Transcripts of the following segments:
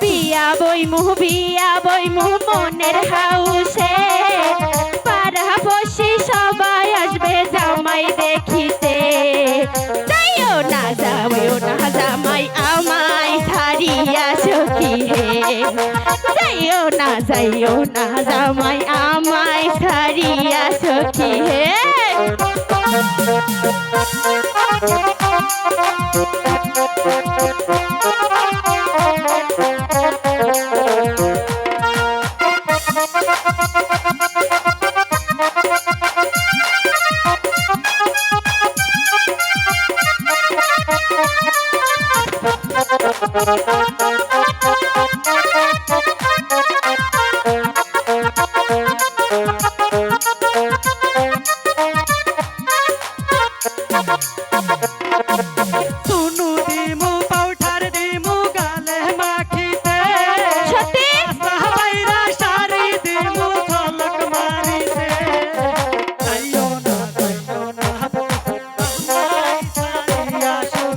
বিয়া বই মুহ বিয়া বই মুহ মনের হাউ যাইও না যাইও না জামাই আমায় ছাড়িয়া সখী হে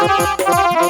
Música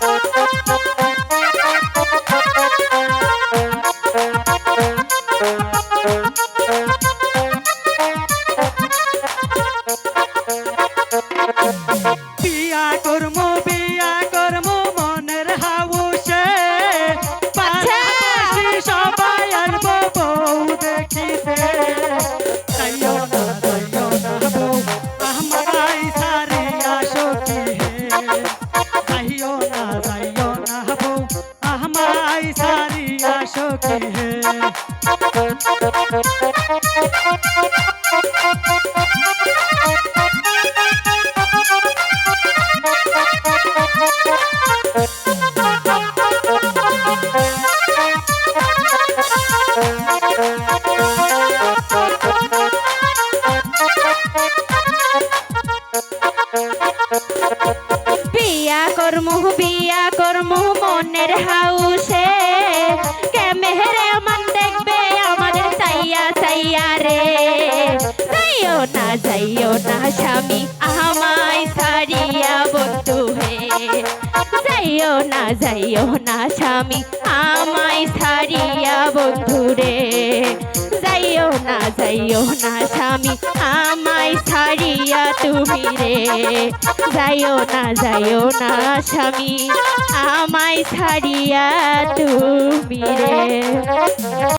যাইও না বউ আমায় সারিয়া সখী হে। যাইও না স্বামী, আমায় ছাড়িয়া বন্ধু হে। যাইও না যাইও না স্বামী, আমায় ছাড়িয়া বন্ধু রে। যাইও না যাইও না স্বামী, আমায় ছাড়িয়া তুমি রে। যাইও না যাইও না স্বামী, আমায় ছাড়িয়া তুমি রে।